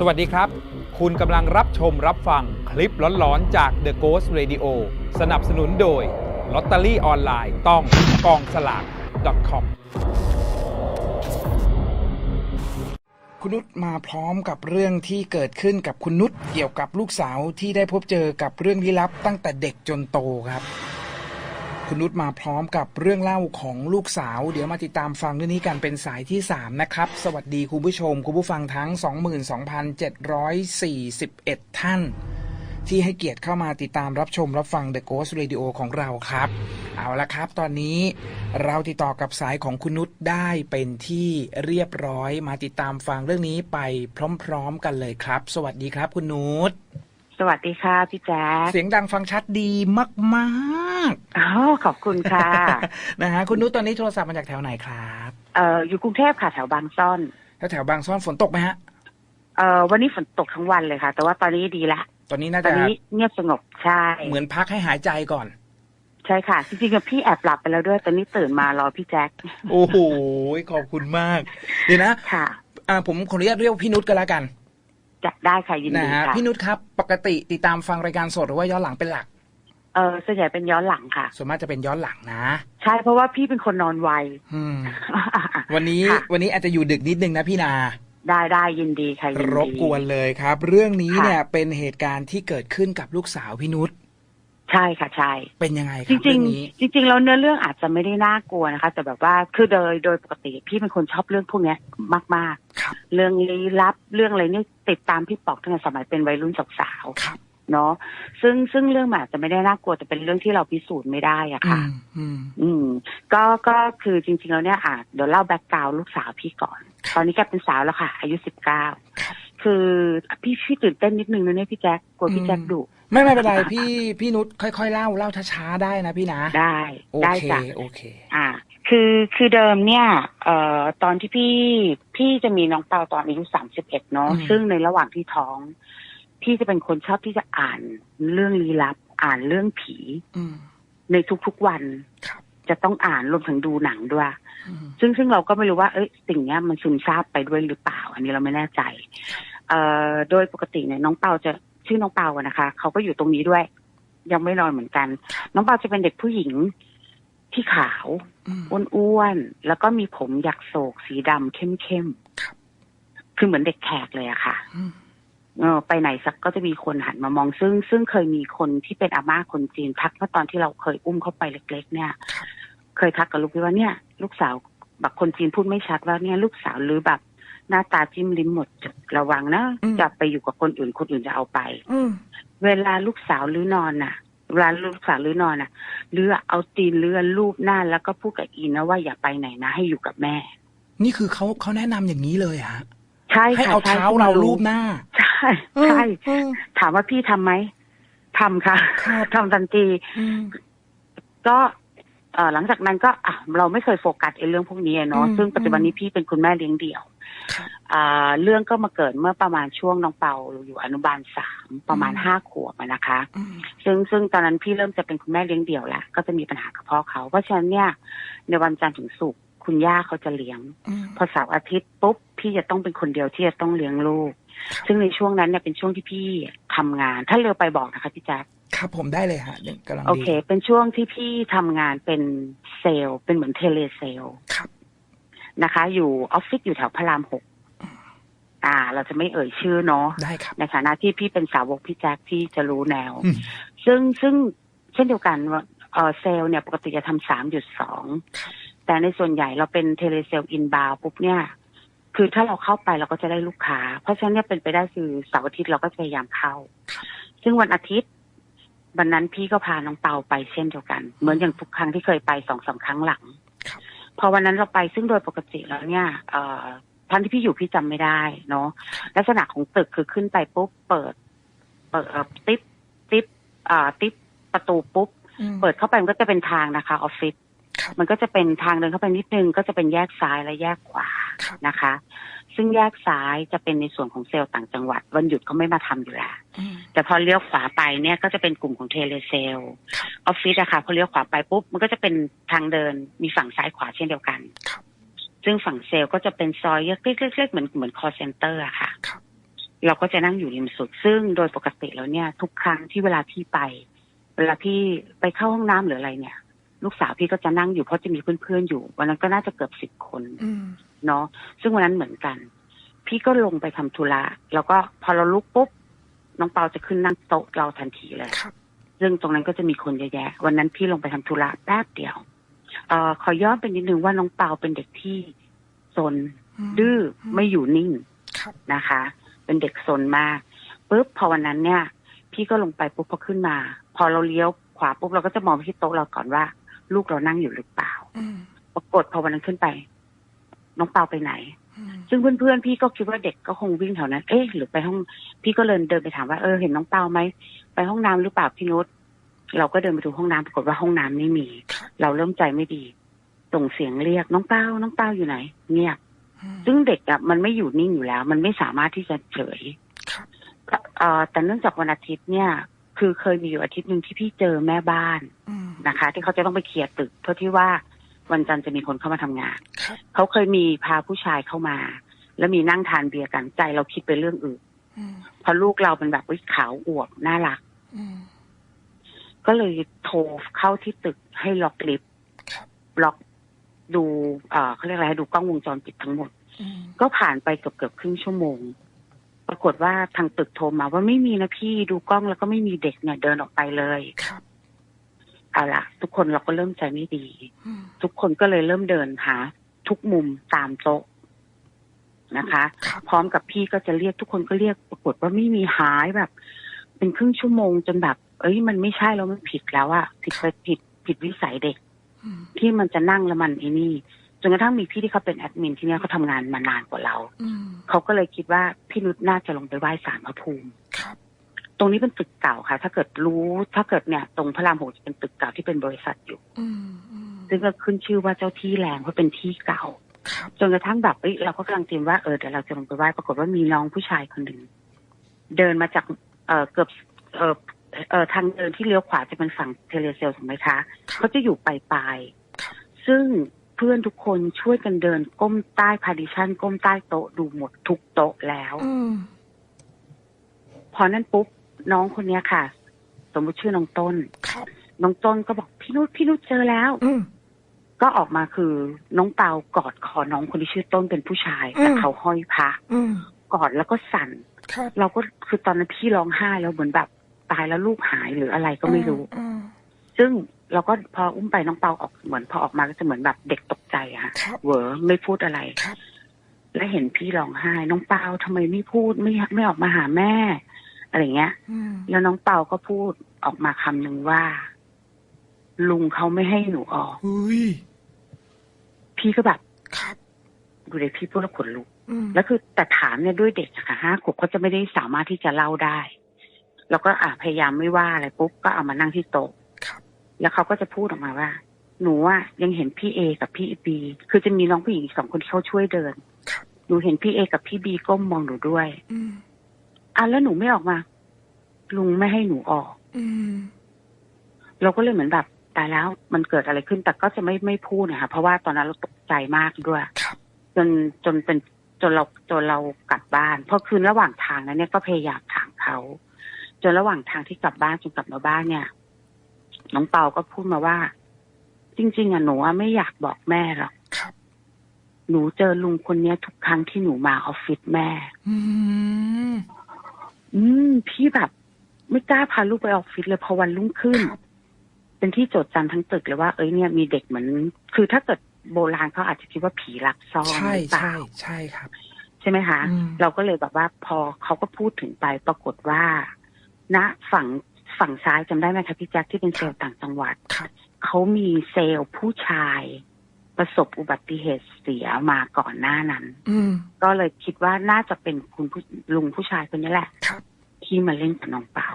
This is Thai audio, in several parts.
สวัสดีครับ คุณกำลังรับชมรับฟังคลิปหลอนๆ จาก The Ghost Radio สนับสนุนโดยลอตเตอรี่ออนไลน์ต้องกองสลาก .com คุณนุชมาพร้อมกับเรื่องที่เกิดขึ้นกับคุณนุชเกี่ยวกับลูกสาวที่ได้พบเจอกับเรื่องลี้ลับตั้งแต่เด็กจนโตครับ คุณนุชมาพร้อมกับเรื่องเล่าของลูกสาว เดี๋ยวมาติดตามฟังเรื่องนี้กันเป็นสายที่ 3 นะครับ สวัสดีคุณผู้ชม คุณผู้ฟังทั้ง 22,741 ท่าน ที่ให้เกียรติเข้ามาติดตามรับชมรับฟัง The Ghost Radio ของเราครับ เอาละครับ ตอนนี้เราติดต่อกับสายของคุณนุชได้เป็นที่เรียบร้อยมาติดตามฟังเรื่องนี้ไปพร้อม ๆ กันเลยครับ สวัสดีครับ คุณนุช สวัสดีค่ะพี่แจ๊คเสียงดังฟังชัดดีมากอ๋อขอบคุณค่ะๆนะฮะคุณนุชตอนนี้โทรศัพท์มาจากแถวไหนครับเอ่ออยู่กรุงเทพค่ะแถวบางซ่อนแถวแถวบางซ่อนฝนตกไหมฮะเอ่อวันนี้ฝนตกทั้งวันเลยค่ะ แต่ว่าตอนนี้ดีละตอนนี้น่าตอจะนนี้เงียบสงบใช่เหมือนพักให้หายใจก่อนใช่ค่ะ จริงๆกับพี่แอบหลับไปแล้วด้วย ตอนนี้ตื่นมารอพี่แจ๊คโอ้โหขอบคุณมากเดี๋ยวนะค่ะ อ่าผมขออนุญาตเรียกพี่นุชกันแล้วกัน จะได้ค่ะยินนะดีฮะค่ะพี่นุชครับ ปกติติดตามฟังรายการสดหรือว่าย้อนหลังเป็นหลัก เออส่วนใหญ่เป็นย้อนหลังค่ะ ส่วนมากจะเป็นย้อนหลังนะ ใช่เพราะว่าพี่เป็นคนนอนไว อืม วันนี้ค่ะ วันนี้อาจจะอยู่ดึกนิดนึงนะพี่นา ได้ได้ยินดีค่ะยินดี รบกวนเลยครับ เรื่องนี้ค่ะ เนี่ยเป็นเหตุการณ์ที่เกิดขึ้นกับลูกสาวพี่นุช ใช่ค่ะใช่ เป็นยังไงคจรับริเรื่งองนี้ ๆจริงๆแล้วเนื้อเรื่องอาจจะไม่ได้น่ากลัวนะคะ แต่แบบว่าคือโดยโดยปกติพี่เป็นคนชอบเรื่องพวกเนี้ยมากครับ ๆ เรื่องลี้ลับเรื่องอะไรเนี่ยติดตามพี่ปอกตั้งแต่สมัยเป็นวัยรุ่นสาวครับ ๆเนาะซึ่งซึ่งเรื่องมันอาจจะไม่ได้น่ากลัวแต่เป็นเรื่องที่เราพิสูจน์ไม่ได้อะอืค่ะ มอืม อืมก็ก็คือจริงๆแล้วเนี่ยอะเดี๋ยวเล่าแบ็กกราวลูกสาวพี่ก่อน ตอนนี้แกเป็นสาวแล้วค่ะ อายุสิบเก้าครับคือพี่พี่ตื่นเต้นนิดนึงนะเนี่ยพี่แจ๊คกลัวพี่แจ๊คดุ ไม่ไม่เป็นไรพี่พี่นุชค่อยๆเล่าเล่าช้าๆได้นะพี่นะ ได้โอได้เคจ้ะโอเค อ่า คือคือเดิมเนี่ย เอ่อตอนที่พี่พี่จะมีน้องเปาตอนอายุสามสิบเอ็ดเนาะอืมซึ่งในระหว่างที่ท้อง พี่จะเป็นคนชอบที่จะอ่านเรื่องลี้ลับ อ่านเรื่องผีอืมในทุกๆวันครับจะต้องอ่านรวมถึงดูหนังด้วยอืมซึ่งซึ่งเราก็ไม่รู้ว่า เอ้ยสิ่งเนี้ยมันซึมซาบไปด้วยหรือเปล่า อันนี้เราไม่แน่ใจ เอ่อโดยปกติเนี่ยน้องเปาจะ ชื่อน้องเปาอะนะคะเขาก็อยู่ตรงนี้ด้วย ยังไม่นอนเหมือนกัน น้องเปาจะเป็นเด็กผู้หญิงที่ขาวอืมอ้วนๆแล้วก็มีผมหยักโศกสีดำเข้มครับๆคือเหมือนเด็กแขกเลยอะค่ะอืมเออไปไหนสักก็จะมีคนหันมามองซึ่ง ซึ่งเคยมีคนที่เป็นอาม่าคนจีนทักเมื่อตอนที่เราเคยอุ้มเข้าไปเล็ก ๆ เนี่ยครับเคยทักกับลูกพี่ว่าเนี่ย ลูกสาวแบบคนจีนพูดไม่ชัดว่าเนี่ย ลูกสาวหรือแบบ หน้าตาจิ้มลิ้มหมดระวังนะจะไปอยู่กับคนอื่นคนอื่นจะเอาไปอืมเวลาลูกสาวลื้อนอนน่ะเวลาลูกสาวลื้อนอนน่ะเลือเอาตีนเลือนรูปหน้าแล้วก็พูดกับอีนะว่าอย่าไปไหนนะ ให้อยู่กับแม่ นี่คือเขาเขาแนะนำอย่างนี้เลยเหรอฮะใช่ให้ค่ะเอาใช่เท้าเรารูปหน้า ใช่ใช่อืมถามว่าพี่ทำไหมทำค่ะครับทำทันทีอืมก็เอ่อ หลังจากนั้นก็อะเราไม่เคยโฟกัสไอ้เรื่องพวกนี้อะเนาะอืมซึ่งปัจจุบันนี้พี่เป็นคุณแม่เลี้ยงเดี่ยวครับอ่าเรื่องก็มาเกิดเมื่อประมาณช่วงน้องเปาอยู่อนุบาลสามประมาณอืมห้าขวบอะนะคะอืมซึ่งซึ่งตอนนั้นพี่เริ่มจะเป็นคุณแม่เลี้ยงเดี่ยวแล้วก็จะมีปัญหากับพ่อเขาเพราะฉะนั้นเนี่ย ในวันจันทร์ถึงศุกร์คุณย่าเขาจะเลี้ยงอืมพอเสาร์อาทิตย์ปุ๊บพี่จะต้องเป็นคนเดียวที่จะต้องเลี้ยงลูกครับซึ่งในช่วงนั้นเนี่ยเป็นช่วงที่พี่ทำงาน ถ้าเร็วไปบอกนะคะพี่แจ๊ค ครับผมได้เลยฮะเดี๋ยวกำลังโอดีเค เป็นช่วงที่พี่ทำงานเป็นเซลล์ เป็นเหมือนเทเลเซลล์ครับนะคะ อยู่ออฟฟิศอยู่แถวพระรามหกอ่า เราจะไม่เอ่ยชื่อเนาะได้ครับในฐานะที่พี่เป็นสาวกพี่แจ๊คพี่จะรู้แนวอืมซึ่งซึ่งเช่นเดียวกันว่าเออเซลล์เนี่ยปกติจะทำสามจุดสองครับแต่ในส่วนใหญ่เราเป็นเทเลเซลอินบาวปุ๊บเนี่ย คือถ้าเราเข้าไปเราก็จะได้ลูกค้า เพราะฉะนั้นเนี่ยเป็นไปได้คือเสาร์อาทิตย์เราก็จะพยายามเข้า ซึ่งวันอาทิตย์ วันนั้นพี่ก็พาน้องเปาไปเช่นเดียวกัน เหมือนอย่างทุกครั้งที่เคยไปสองสามครั้งหลังครับพอวันนั้นเราไปซึ่งโดยปกติแล้วเนี่ยเอ่อท่านที่พี่อยู่พี่จำไม่ได้เนาะลักษณะของตึกคือขึ้นไปปุ๊บเปิด เปิดเอ่อติ๊บติ๊บอ่าติ๊บประตูปุ๊บอืมเปิดเข้าไปมันก็จะเป็นทางนะคะออฟฟิศครับมันก็จะเป็นทางเดินเข้าไปนิดนึงก็จะเป็นแยกซ้ายและแยกขวาครับนะคะ ซึ่งแยกซ้ายจะเป็นในส่วนของเซลล์ต่างจังหวัด วันหยุดเขาไม่มาทำอยู่แล้วอืมแต่พอเลี้ยวขวาไปเนี่ยก็จะเป็นกลุ่มของเทเลเซลออฟฟิศอะค่ะพอเลี้ยวขวาไปปุ๊บมันก็จะเป็นทางเดินมีฝั่งซ้ายขวาเช่นเดียวกันครับซึ่งฝั่งเซลล์ก็จะเป็นซอยเล็กๆๆๆเหมือนเหมือนคอเซ็นเตอร์อะค่ะครับเราก็จะนั่งอยู่ริมสุด ซึ่งโดยปกติแล้วเนี่ย ทุกครั้งที่เวลาพี่ไป เวลาพี่ไปเข้าห้องน้ำหรืออะไรเนี่ย ลูกสาวพี่ก็จะนั่งอยู่เพราะจะมีเพื่อนๆอยู่ วันนั้นก็น่าจะเกือบสิบคนอืม เนาะซึ่งวันนั้นเหมือนกัน พี่ก็ลงไปทำธุระแล้วก็พอเราลุกปุ๊บน้องเปาจะขึ้นนั่งโต๊ะเราทันทีเลยครับซึ่งตรงนั้นก็จะมีคนเยอะแยะ วันนั้นพี่ลงไปทำธุระแป๊บเดียวเอ่อขอย้อนไปนิดนึงว่าน้องเปาเป็นเด็กที่ซนมดื้อไม่อยู่นิ่งครับนะคะ เป็นเด็กซนมากปุ๊บพอวันนั้นเนี่ย พี่ก็ลงไปปุ๊บพอขึ้นมา พอเราเลี้ยวขวาปุ๊บเราก็จะมองไปที่โต๊ะเราก่อนว่า ลูกเรานั่งอยู่หรือเปล่าอืมปรากฏพอวันนั้นขึ้นไป น้องเปาไปไหนอืมซึ่งเพื่อนๆพี่ก็คิดว่าเด็กก็คงวิ่งแถวนั้น เอ๊ะหรือไปห้อง พี่ก็เลยเดินไปถามว่าเออเห็นน้องเปาไหมไปห้องน้ำหรือเปล่าพี่นุชเราก็เดินไปดูห้องน้ำปรากฏว่าห้องน้ำไม่มีครับเราเริ่มใจไม่ดีส่งเสียงเรียกน้องเปาน้องเปาอยู่ไหน เงียบอืมซึ่งเด็กอะมันไม่อยู่นิ่งอยู่แล้ว มันไม่สามารถที่จะเฉยครับเอ่อแต่เนื่องจากวันอาทิตย์เนี่ย คือเคยมีอยู่อาทิตย์หนึ่งที่พี่เจอแม่บ้านอืมนะคะ ที่เขาจะต้องไปเคลียร์ตึก เพื่อที่ว่า วันจันทร์จะมีคนเข้ามาทำงานครับเขาเคยมีพาผู้ชายเข้ามา แล้วมีนั่งทานเบียร์กันใจเราคิดไปเรื่องอื่นอืมเพราะลูกเราเป็นแบบวิขาวอวบน่ารักอืมก็เลยโทรเข้าที่ตึกให้ล็อกลิฟต์ครับล็อกดูเอ่อเขาเรียกอะไรดูกล้องวงจรปิดทั้งหมดอืมก็ผ่านไปเกือบเกือบๆครึ่งชั่วโมง ปรากฏว่าทางตึกโทรมาว่าไม่มีนะพี่ดูกล้องแล้วก็ไม่มีเด็กเนี่ยเดินออกไปเลยครับ เอาล่ะทุกคนเราก็เริ่มใจไม่ดีอืมทุกคนก็เลยเริ่มเดินหาทุกมุมตามโต๊ะนะคะครับพร้อมกับพี่ก็จะเรียกทุกคนก็เรียกปรากฏว่าไม่มีหายแบบ เป็นครึ่งชั่วโมงจนแบบ เอ้ยมันไม่ใช่แล้วมันผิดแล้วอะผิดไปผิดผิดวิสัยเด็กอืมที่มันจะนั่งแล้วมันไอ้นี่จนกระทั่งมีพี่ที่เขาเป็นแอดมินที่เนี่ยเขาทำงานมานานกว่าเราอืมเขาก็เลยคิดว่าพี่นุชน่าจะลงไปไหว้ศาลพระภูมิครับ ตรงนี้เป็นตึกเก่าค่ะ ถ้าเกิดรู้ถ้าเกิดเนี่ย ตรงพระรามหกจะเป็นตึกเก่าที่เป็นบริษัทอยู่อืมอืมซึ่งก็ขึ้นชื่อว่าเจ้าที่แรงเพราะเป็นที่เก่าครับจนกระทั่งแบบเอ้ยเราก็กำลังเตรียมว่าเออเดี๋ยวเราจะลงไปไหว้ปรากฏว่ามีน้องผู้ชายคนหนึ่งเดินมาจากเออเกือบเออเออทางเดินที่เลี้ยวขวาจะเป็นฝั่งเทเลเซลถูกไหมคะเขาจะอยู่ปลายปลายๆครับซึ่งเพื่อนทุกคนช่วยกันเดินก้มใต้พาดิชันก้มใต้โต๊ะดูหมดทุกโต๊ะแล้วอืมพอนั้นปุ๊บ น้องคนเนี้ยค่ะ สมมติชื่อน้องต้นครับน้องต้นก็บอกพี่นุชพี่นุชเจอแล้ว อืม ก็ออกมาคือน้องเปากอดคอน้องคนที่ชื่อต้นเป็นผู้ชายแต่อืมเขาห้อยพระอืมกอดแล้วก็สั่น ครับเราก็คือตอนนั้นพี่ร้องไห้แล้วเหมือนแบบตายแล้วลูกหายหรืออะไรก็ไม่รู้ อืมซึ่งเราก็พออุ้มไปน้องเปาออกเหมือนพอออกมาก็จะเหมือนแบบเด็กตกใจอะค่ะครับเหวอไม่พูดอะไร ครับ แล้วเห็นพี่ร้องไห้ น้องเปาทำไมไม่พูดไม่ไม่ออกมาหาแม่ อะไรเงี้ยอืมแล้วน้องเปาก็พูดออกมาคำหนึ่งว่า ลุงเขาไม่ให้หนูออกอุ้ยพี่ก็แบบครับดูเลยพี่พูดแล้วขนลุกอืมแล้วคือแต่ถามเนี่ยด้วยเด็กอะค่ะห้าขวบเขาจะไม่ได้สามารถที่จะเล่าได้ แล้วก็อะพยายามไม่ว่าอะไรปุ๊บก็เอามานั่งที่โต๊ะครับแล้วเขาก็จะพูดออกมาว่า หนูอะยังเห็นพี่เอกับพี่บีคือจะมีน้องผู้หญิงอีกสองคนที่เขาช่วยเดินครับหนูเห็นพี่เอกับพี่บีก้มมองหนูด้วย อืมอะแล้วหนูไม่ออกมา ลุงไม่ให้หนูออกอืมเราก็เลยเหมือนแบบตายแล้วมันเกิดอะไรขึ้นแต่ก็จะไม่ไม่พูดนะคะเพราะว่าตอนนั้นเราตกใจมากด้วยครับจนจนเป็นจนเราจนเรากลับบ้าน เพราะคืนระหว่างทางนั้นเนี่ยก็พยายามถามเขาจนระหว่างทางที่กลับบ้านจนกลับมาบ้านเนี่ยน้องเปาก็พูดมาว่า จริง ๆอะหนูอะไม่อยากบอกแม่หรอกครับหนูเจอลุงคนเนี้ยทุกครั้งที่หนูมาออฟฟิศแม่ อืมอืมพี่แบบ ไม่กล้าพาลูกไปออฟฟิศเลยพอวันรุ่งขึ้นครับเป็นที่โจดจำทั้งตึกเลยว่าเอ้ยเนี่ยมีเด็กเหมือน คือถ้าเกิดโบราณเขาอาจจะคิดว่าผีลักซ่อนใช่หรือเปใช่ล่าใช่ครับ ใช่ไหมคะอืมเราก็เลยแบบว่าพอเขาก็พูดถึงไปปรากฏว่าณฝั่งฝั่งซ้ายจำได้ไหมคะพี่แจ็คที่เป็นเซลล์ต่างจังหวัดครับเขามีเซลล์ผู้ชาย ประสบอุบัติเหตุเสียมาก่อนหน้านั้นอืมก็เลยคิดว่าน่าจะเป็นคุณผู้ลุงผู้ชายคนนี้แหละครับที่มาเล่นกับน้องเปา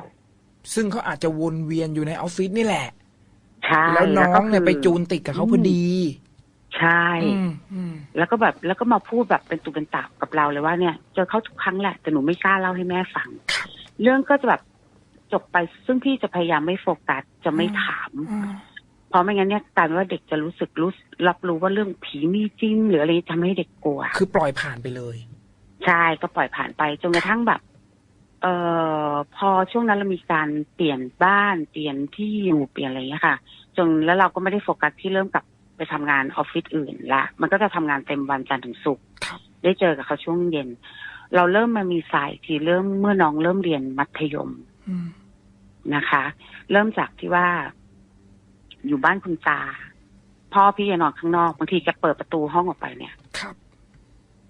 ซึ่งเขาอาจจะวนเวียนอยู่ในออฟฟิศนี่แหละใช่แล้วน้องเนี่ยก็คือไปจูนติดกับเขาพอดี ใช่อืมอืมแล้วก็แบบแล้วก็มาพูดแบบเป็นตุเป็นตากับเราเลยว่าเนี่ยเจอเขาทุกครั้งแหละแต่หนูไม่กล้าเล่าให้แม่ฟัง เรื่องก็จะแบบจบไปซึ่งพี่จะพยายามไม่โฟกัสจะไม่ถามอืม เพราะไม่งั้นเนี่ยกลายเป็นว่าเด็กจะรู้สึกรู้รับรู้ว่าเรื่องผีมีจริงหรืออะไรทำให้เด็กกลัว คือปล่อยผ่านไปเลย ใช่ก็ปล่อยผ่านไปจนกระทั่งแบบ เอ่อพอช่วงนั้นเรามีการเปลี่ยนบ้านเปลี่ยนที่อยู่เปลี่ยนอะไรอย่างเงี้ยค่ะ จนแล้วเราก็ไม่ได้โฟกัสที่เริ่มกลับไปทำงานออฟฟิศอื่นละมันก็จะทำงานเต็มวันจันทร์ถึงศุกร์ครับได้เจอกับเขาช่วงเย็น เราเริ่มมามีสายที่เริ่มเมื่อน้องเริ่มเรียนมัธยมอืมนะคะ เริ่มจากที่ว่า อยู่บ้านคุณตา พ่อพี่จะนอนข้างนอกบางทีแกเปิดประตูห้องออกไปเนี่ยครับ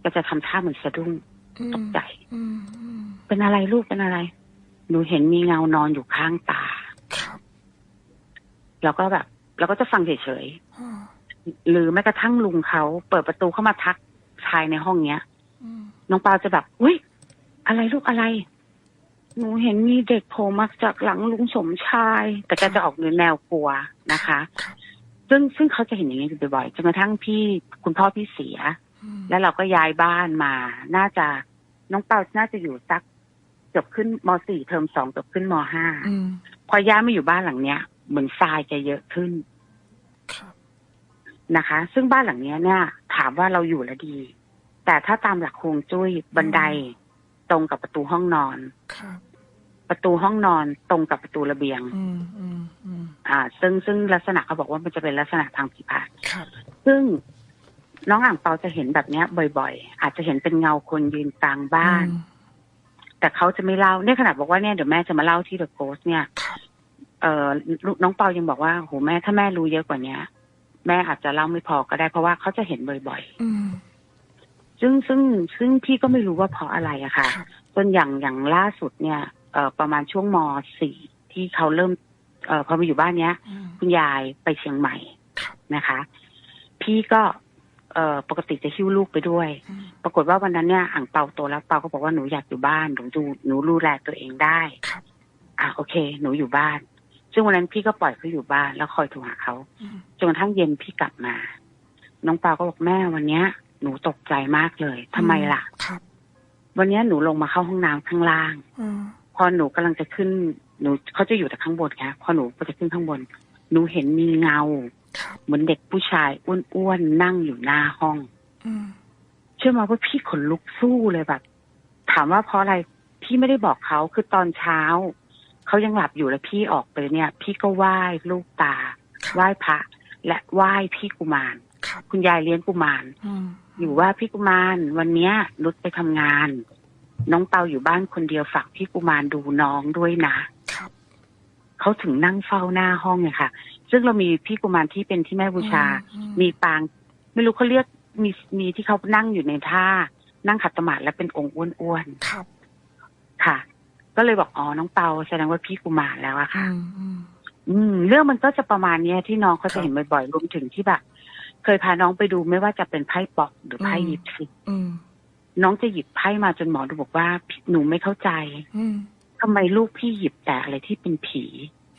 ก็จะทำท่าเหมือนสะดุ้งอืมตกใจอืมอืมเป็นอะไรลูกเป็นอะไร หนูเห็นมีเงานอนอยู่ข้างตาครับแล้วก็แบบเราก็จะฟังเฉยอ่าๆหรือแม้กระทั่งลุงเขาเปิดประตูเข้ามาทักชายในห้องเนี้ยอืมน้องเปาจะแบบอุ้ยอะไรลูกอะไร หนูเห็นมีเด็กโผล่มาจากหลังลุงสมชาย แต่แกจะออกในแนวกลัวนะคะครับซึ่งซึ่งเขาจะเห็นอย่างนี้อยู่บ่อยๆจนกระทั่งพี่คุณพ่อพี่เสียอืมแล้วเราก็ย้ายบ้านมา น่าจะน้องเปาน่าจะอยู่สักเกือบขึ้นมสี่เทอมสองเกือบขึ้นมห้าอืมพอย้ายมาอยู่บ้านหลังเนี้ย เหมือนทรายจะเยอะขึ้นครับนะคะ ซึ่งบ้านหลังเนี้ยเนี่ย ถามว่าเราอยู่แล้วดี แต่ถ้าตามหลักฮวงจุ้ยบันได ตรงกับประตูห้องนอนครับประตูห้องนอนตรงกับประตูระเบียง อืมอืมอืมอ่า ซึ่งซึ่งลักษณะเขาบอกว่ามันจะเป็นลักษณะทางผีพาครับ ซึ่งน้องอ่างเปาจะเห็นแบบเนี้ย บ่อย ๆ อาจจะเห็นเป็นเงาคนยืนกลางบ้าน อืมแต่เขาจะไม่เล่าเนี่ยขนาดบอกว่าเนี่ยเดี๋ยวแม่จะมาเล่าที่เดอะโกสเนี่ย ครับ เออลูกน้องเปายังบอกว่าโหแม่ถ้าแม่รู้เยอะกว่าเนี้ย แม่อาจจะเล่าไม่พอก็ได้เพราะว่าเขาจะเห็นบ่อย อืมๆ ซึ่งซึ่งซึ่งพี่ก็ไม่รู้ว่าเพราะอะไรอะค่ะครับจนอย่างอย่างล่าสุดเนี่ยเอ่อประมาณช่วงมสี่ที่เขาเริ่มเอ่อพอมาอยู่บ้านเนี้ยอืมคุณยายไปเชียงใหม่ครับนะคะ พี่ก็เอ่อปกติจะหิ้วลูกไปด้วยอืมปรากฏว่าวันนั้นเนี่ยอ่างเปาโตแล้วเปาก็บอกว่าหนูอยากอยู่บ้านหนูดูหนูดูแลตัวเองได้ครับอะโอเค หนูอยู่บ้าน ซึ่งวันนั้นพี่ก็ปล่อยเขาอยู่บ้านแล้วคอยโทรหาเขาอืมจนกระทั่งเย็นพี่กลับมา น้องเปาก็บอกแม่วันเนี้ย หนูตกใจมากเลยทำไมล่ะครับวันเนี้ยหนูลงมาเข้าห้องน้ำข้างล่างอืมพอหนูกำลังจะขึ้น หนูเขาจะอยู่แต่ข้างบนค่ะพอหนูจะขึ้นข้างบน หนูเห็นมีเงาครับเหมือนเด็กผู้ชายอ้วนๆนั่งอยู่หน้าห้องอืมเชื่อมาว่าพี่ขนลุกสู้เลยแบบ ถามว่าเพราะอะไรพี่ไม่ได้บอกเขาคือตอนเช้าเขายังหลับอยู่แล้วพี่ออกไปเนี่ย พี่ก็ไหว้ลูกตาครับไหว้พระและไหว้พี่กุมาร ครับคุณยายเลี้ยงกุมารอืมอยู่ว่าพี่กุมารวันเนี้ยนุชไปทำงาน น้องเปาอยู่บ้านคนเดียวฝากพี่กุมารดูน้องด้วยนะครับเขาถึงนั่งเฝ้าหน้าห้องเนี่ยค่ะ ซึ่งเรามีพี่กุมารที่เป็นที่แม่บูชาอืมีปาง ไม่รู้เขาเรียกมีมีที่เขานั่งอยู่ในท่า นั่งขัดสมาธิและเป็นองค์อ้วนครับๆค่ะ ก็เลยบอกอ๋อน้องเปาแสดงว่าพี่กุมารแล้วอะอืค่ะมอืมอืม เรื่องมันก็จะประมาณเนี้ยที่น้องเขาครัจะบเห็นบ่อยๆรวมถึงที่แบบ เคยพาน้องไปดูไม่ว่าจะเป็นไพ่ปอกหรือไพ่อืมยิปซีอืมน้องจะหยิบไพ่มาจนหมอดูบอกว่าหนูไม่เข้าใจอืมทำไมลูกพี่หยิบแต่อะไรที่เป็นผี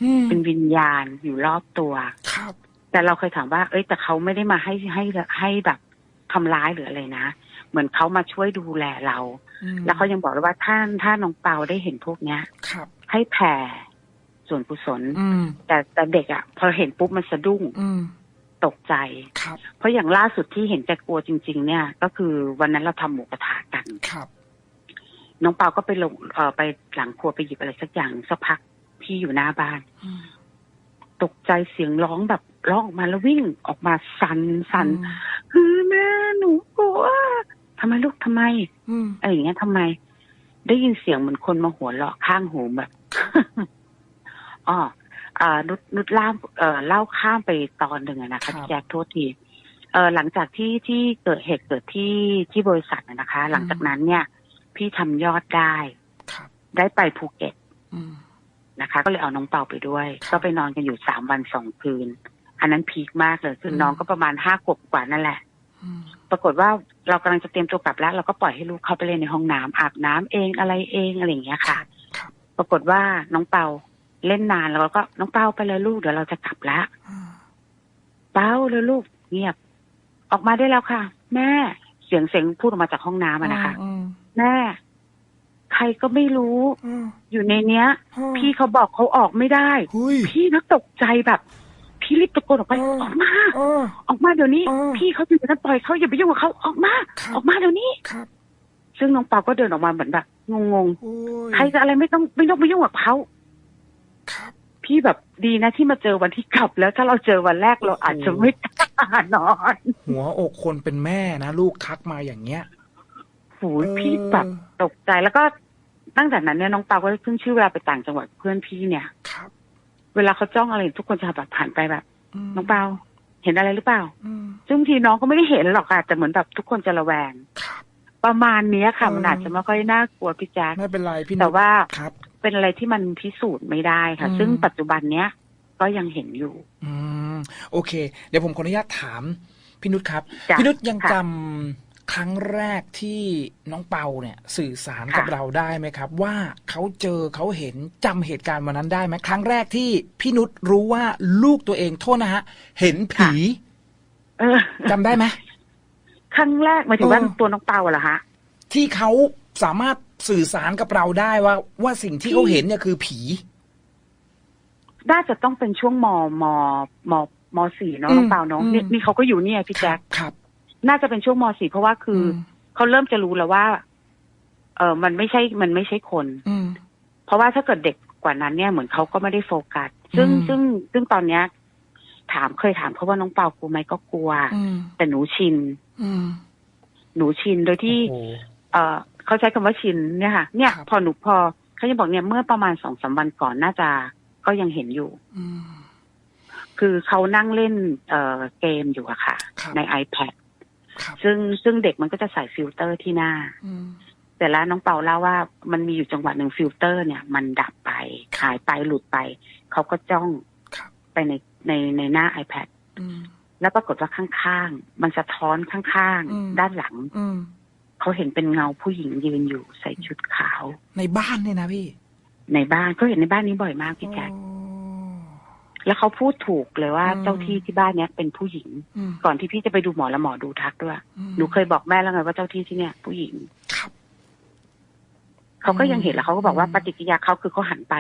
อืมเป็นวิญญาณอยู่รอบตัวครับแต่เราเคยถามว่า เอ้ยแต่เขาไม่ได้มาให้ให้ให้แบบทำร้ายหรืออะไรนะ เหมือนเขามาช่วยดูแลเราอืมแล้วเขายังบอกเลยว่าถ้าถ้าน้องเปาได้เห็นพวกเนี้ยครับ ให้แผ่ส่วนกุศลอืมแต่แต่เด็กอะ่ะ พอเห็นปุ๊บมันสะดุ้งอืม ตกใจครับเพราะอย่างล่าสุดที่เห็นแกกลัวจริง ๆ เนี่ย ก็คือวันนั้นเราทำหมูกระทะกันครับ น้องเปาก็ไปลงเอ่อไปหลังครัวไปหยิบอะไรสักอย่างสักพักพี่อยู่หน้าบ้านอืมตกใจเสียงร้องแบบร้องออกมาแล้ววิ่งออกมาสันสันอืมคือแม่หนูกลัวทำไมลูกทำไมอืมอะไรอย่างเงี้ยทำไม ได้ยินเสียงเหมือนคนมาหัวเราะข้างหูแบบอ๋ออ่า นุดนุดล่ามเอ่อเล่าข้ามไปตอนหนึ่งอะนะคะพี่แจ๊คโทษทีเออหลังจากที่ที่เกิดเหตุเกิดที่ที่บริษัทอะนะคะ หลังจากนั้นเนี่ย พี่ทำยอดได้ครับได้ไปภูเก็ตอืมนะคะ ก็เลยเอาน้องเปาไปด้วยครับก็ไปนอนกันอยู่สามวันสองคืน อันนั้นพีคมากเลยคือมน้องก็ประมาณห้าขวบกว่านั่นแหละอืมปรากฏว่าเรากำลังจะเตรียมตัวกลับแล้ว เราก็ปล่อยให้ลูกเข้าไปเล่นในห้องน้ำอาบน้ำเองอะไรเองอะไรอย่างเงี้ยค่ะครับปรากฏว่าน้องเปา เล่นนานแล้วก็น้องเปาไปเลยลูกเดี๋ยวเราจะกลับแล้วอืมเปาเลยลูกเงียบ ออกมาได้แล้วค่ะ แม่เสียงเสียงพูดออกมาจากห้องน้ำอะนะคะอืมแม่ใครก็ไม่รู้อืมอยู่ในเนี้ยอืมพี่เขาบอกเขาออกไม่ได้หุยพี่นักตกใจแบบ พี่รีบตะโกนออกไปเออออกมาเออออกมาเดี๋ยวนี้เออพี่เขาอยู่ในนั้นปล่อยเขาอย่าไปยุ่งกับเขาออกมาครับออกมาเดี๋ยวนี้ครับ ซึ่งน้องเปาก็เดินออกมาเหมือนแบบงงโอ้ยๆใครจะอะไรไม่ต้องไม่ต้องไปยุ่งกับเขาครับ พี่แบบดีนะที่มาเจอวันที่กลับ แล้วถ้าเราเจอวันแรกเราอาจจะไม่กล้านอน หัวอกคนเป็นแม่นะ ลูกทักมาอย่างเงี้ยหูยพี่แบบตกใจแล้วก็ตั้งแต่นั้นเนี่ยน้องเปาก็ขึ้นชื่อเวลาไปต่างจังหวัดเพื่อนพี่เนี่ยครับ เวลาเขาจ้องอะไรทุกคนจะแบบผ่านไปแบบมน้องเปาเห็นอะไรหรือเปล่าอืมซึ่งบางทีน้องก็ไม่ได้เห็นหรอกค่ะแต่เหมือนแบบทุกคนจะระแวงครับประมาณเนี้ยค่ะเออมันอาจจะไม่ค่อยน่ากลัวพี่แจ๊คไม่เป็นไรพี่นุแต่ชว่าครับ เป็นอะไรที่มันพิสูจน์ไม่ได้ค่ะอืมซึ่งปัจจุบันเนี้ยก็ยังเห็นอยู่ อืมโอเค เดี๋ยวผมขออนุญาตถามพี่นุชครับจ้ะพี่นุชยังค่ะจำครั้งแรกที่น้องเปาเนี่ย สื่อสารกับค่ะเราได้ไหมครับ ว่าเขาเจอเขาเห็นจำเหตุการณ์วันนั้นได้ไหมครั้งแรกที่พี่นุชรู้ว่าลูกตัวเองโทษนะฮะ เห็นผีเออจำได้ไหมครั้งแรกหมายถึงว่าเออตัวน้องเปาเหรอฮะที่เขาสามารถ สื่อสารกับเราได้ว่า ว่าสิ่งที่เขาเห็นเนี่ยคือผี น่าจะต้องเป็นช่วงมมมมสี่เนาะอืมน้องเปาเนาะอืมนี่นี่เขาก็อยู่เนี่ยพี่แจ๊คครับ น่าจะเป็นช่วงมสี่เพราะว่าคืออมเขาเริ่มจะรู้แล้วว่า เออมันไม่ใช่มันไม่ใช่คน อืมเพราะว่าถ้าเกิดเด็กกว่านั้นเนี่ยเหมือนเขาก็ไม่ได้โฟกัสซึ่งอืมซึ่งซึ่งตอนเนี้ย ถามเคยถามเขาว่าน้องเปากลัวไหมก็กลัวอืมแต่หนูชินอืมหนูชินโดยที่โอ้โหเออ เขาใช้คำว่าชินเนี่ยค่ะ เนี่ยครับพอหนูพอเขาจะบอกเนี่ยเมื่อประมาณสองสามวันก่อนน่าจะก็ยังเห็นอยู่อืมคือเขานั่งเล่นเอ่อเกมอยู่อะค่ะครับใน iPad ครับซึ่งซึ่งเด็กมันก็จะใส่ฟิลเตอร์ที่หน้าอืมแต่แล้วน้องเปาเล่าว่ามันมีอยู่จังหวะหนึ่งฟิลเตอร์เนี่ย มันดับไปหายไปหลุดไป เขาก็จ้องครับไปในในในหน้า iPad อืมแล้วปรากฏว่าข้างๆ มันสะท้อนข้างอืมๆด้านหลังอืม เขาเห็นเป็นเงาผู้หญิงยืนอยู่ใส่ชุดขาว ในบ้านเนี่ยนะพี่ ในบ้านก็เห็นในบ้านนี้บ่อยมากพี่แจ๊คโอ้แล้วเขาพูดถูกเลยว่าอืมเจ้าที่ที่บ้านเนี้ยเป็นผู้หญิงอืมก่อนที่พี่จะไปดูหมอแล้วหมอดูทักด้วยอืมหนูเคยบอกแม่แล้วไงว่าเจ้าที่ที่เนี่ยผู้หญิงครับเขาก็ยังเห็นแล้วเขาก็บอกว่าอืมปฏิกิริยาเขาคือเขาหันไป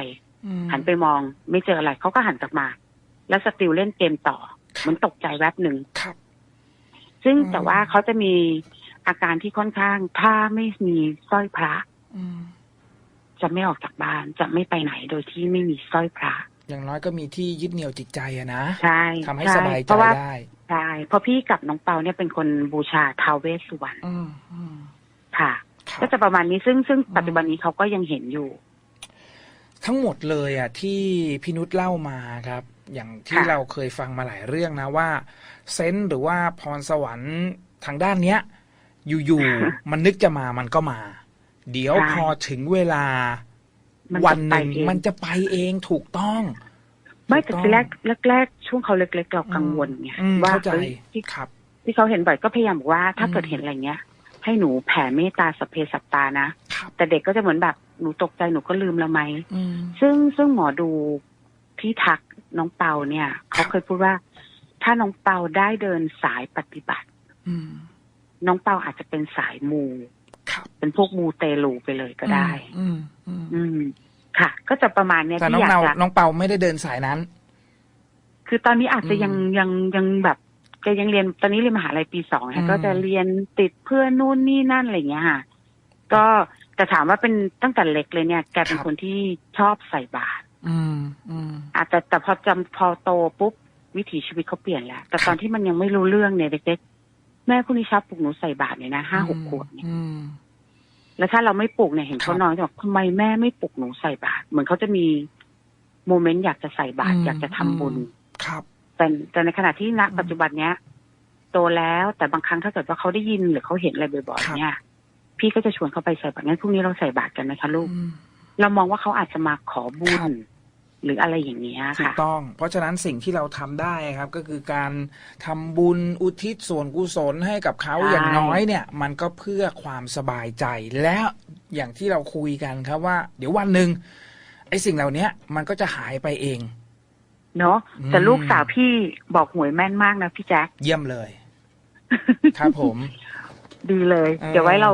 อืมหันไปมอง ไม่เจออะไรเขาก็หันกลับมา แล้วสติลเล่นเกมต่อครับมันตกใจแวบหนึ่งครับซึ่งอืมแต่ว่าเขาจะมี อาการที่ค่อนข้าง ถ้าไม่มีสร้อยพระอืมจะไม่ออกจากบ้านจะไม่ไปไหนโดยที่ไม่มีสร้อยพระอย่างน้อยก็มีที่ยึดเหนี่ยวจิตใจอะนะใช่ทำให้ช่สบายเพใจราะว่าได้ใช่เพราะพี่กับน้องเปาเนี่ยเป็นคนบูชาท้าวเวสสุวรรณอืมอืมค่ะครับก็จะประมาณนี้ซึ่งซึ่งอืมปัจจุบันนี้เขาก็ยังเห็นอยู่ ทั้งหมดเลยอะ ที่พี่นุชเล่ามาครับ อย่างที่ค่ะเราเคยฟังมาหลายเรื่องนะว่าเซนส์หรือว่าพรสวรรค์ทางด้านเนี้ย อยู่ๆมันนึกจะมามันก็มา เดี๋ยวพอถึงเวลามันวันจะหไปนึ่งเองมันจะไปเองถูกต้อง ไม่แต่ถูทีต้องแรกแรกแรกช่วงเขาเล็กๆเรากังวลไงอืมว่าเข้าใจเอ้ยที่ครับ ที่เขาเห็นบ่อยก็พยายามบอกว่า ถ้าอืมเกิดเห็นอะไรเงี้ย ให้หนูแผ่เมตตาสพเพสัตตานะครับแต่เด็กก็จะเหมือนแบบหนูตกใจหนูก็ลืมแล้วไหมอืมซึ่งซึ่งหมอดูที่ทักน้องเปาเนี่ย เขาเคยพูดว่า ถ้าน้องเปาได้เดินสายปฏิบัติอืม น้องเปาอาจจะเป็นสายมูครับเป็นพวกมูเตลูไปเลยก็ได้อืมอืม อืม ค่ะ ก็จะประมาณเนี้ยแต่น้อที่งอยากเนาจะน้องเปาไม่ได้เดินสายนั้น คือตอนนี้อาจจะยังอืมยังยังแบบแกยังเรียนตอนนี้เรียนมหาลัยปีสองอืค่ะมก็จะเรียนติดเพื่อนนู่นนี่นั่นอะไรอย่างเงี้ยค่ะ ก็แต่ถามว่าเป็นตั้งแต่เล็กเลยเนี่ย แกเป็นคนที่ชอบใส่บาตรอืม อืมอาจจะแต่พอจำพอโตปุ๊บวิถีชีวิตเขาเปลี่ยนแล้ว แต่ครับตอนที่มันยังไม่รู้เรื่องเนี่ยเด็กๆ แม่คุณนิชอบปลุกหนูใส่บาตรเนี่ยนะห้าหกขวบเนี่ยอืมแล้วถ้าเราไม่ปลุกเนี่ยเห็นครัเขาบนอนจะบอกทำไมแม่ไม่ปลุกหนูใส่บาตรเหมือนเขาจะมีโมเมนต์อยากจะใส่บาตรอืมอยากจะทำบุญอืมครับแต่แต่ในขณะที่ณอืมปัจจุบันเนี้ยโตแล้วแต่บางครั้งถ้าเกิดว่าเขาได้ยินหรือเขาเห็นอะไรบ่อยครับๆเนี่ย พี่ก็จะชวนเขาไปใส่บาตรงั้นพรุ่งนี้เราใส่บาตรกันไหมคะลูกอืมเรามองว่าเขาอาจจะมาขอบุครัญบ หรืออะไรอย่างเงี้ยถูกค่ะต้อง เพราะฉะนั้นสิ่งที่เราทำได้ครับ ก็คือการทำบุญอุทิศส่วนกุศลให้กับเขาใช่อย่างน้อยเนี่ย มันก็เพื่อความสบายใจ และอย่างที่เราคุยกันครับว่า เดี๋ยววันหนึ่งไอ้สิ่งเหล่านี้มันก็จะหายไปเอง เนาะแต่อืมลูกสาวพี่บอกหวยแม่นมากนะพี่แจ๊คเยี่ยมเลย ครับผม ดีเลยเออเดี๋ยวไว้เรา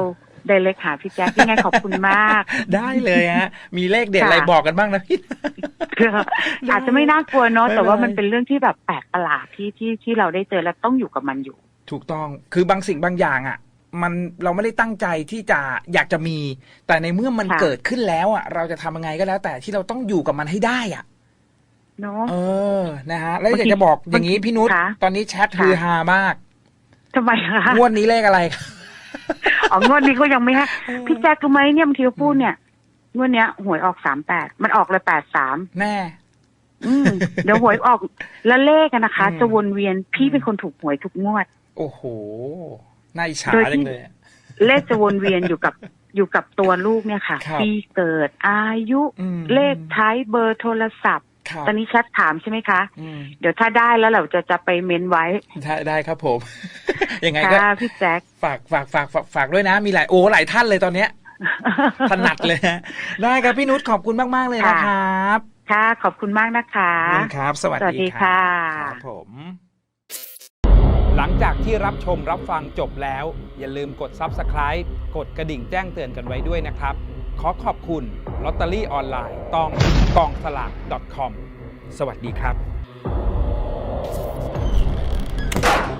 ได้เลขหาพี่แจ๊คยังไงขอบคุณมาก ได้เลยฮะ มีเลขเด็ดค่ะอะไรบอกกันบ้างนะพี่อาจจะไม่น่ากลัวเนาะไม่เป็นไรแต่ว่ามันเป็นเรื่องที่แบบแปลกประหลาดที่ที่ที่เราได้เจอและต้องอยู่กับมันอยู่ ถูกต้องคือบางสิ่งบางอย่างอะ มันเราไม่ได้ตั้งใจที่จะอยากจะมี แต่ในเมื่อมันค่ะเกิดขึ้นแล้วอะ เราจะทำยังไงก็แล้ว แต่ที่เราต้องอยู่กับมันให้ได้อะเนาะเออนะฮะ แล้วบางอยาทีกจะบอกอย่างนี้พี่นุชค่ะตอนนี้แชทค่ะฮือฮามากทำไมคะงวดนี้เลขอะไรครับ อ๋องวดนี้ก็ยังไม่ให้พี่แจ๊ครู้ไหมเนี่ยบางทีเขาพูดเนี่ยงวดเนี้ย หวยออกสามแปดมันออกเลยแปดสามแน่อืมเดี๋ยวหวยออกแล้วเลขอะนะคะอืมจะวนเวียนพี่เป็นคนถูกหวยทุกงวด โอ้โหน่าอิจฉาโดยที่จังเลยอะเลขจะวนเวียนอยู่กับอยู่กับตัวลูกเนี่ยค่ะครับปีเกิดอายุอืมเลขท้ายเบอร์โทรศัพท์ครับตอนนี้แชทถามใช่ไหมคะอืมเดี๋ยวถ้าได้แล้วเราจะจะไปเมนไว้ ได้ได้ครับผม ยังไงก็ค่ะพี่แจ๊คฝากฝากฝากฝากฝากด้วยนะ มีหลายโอ้หลายท่านเลยตอนเนี้ยถนัดเลยฮะได้ครับพี่นุชขอบคุณมาก ๆ เลยนะครับ ค่ะ ขอบคุณมากนะคะขอบคุณครับ สวัสสวัสดีดีครัค่ะบครับผม หลังจากที่รับชมรับฟังจบแล้ว อย่าลืมกด Subscribe กดกระดิ่งแจ้งเตือนกันไว้ด้วยนะครับ ขอขอบคุณลอตเตอรี่ออนไลน์ต้องกองสลาก .com สวัสดีครับ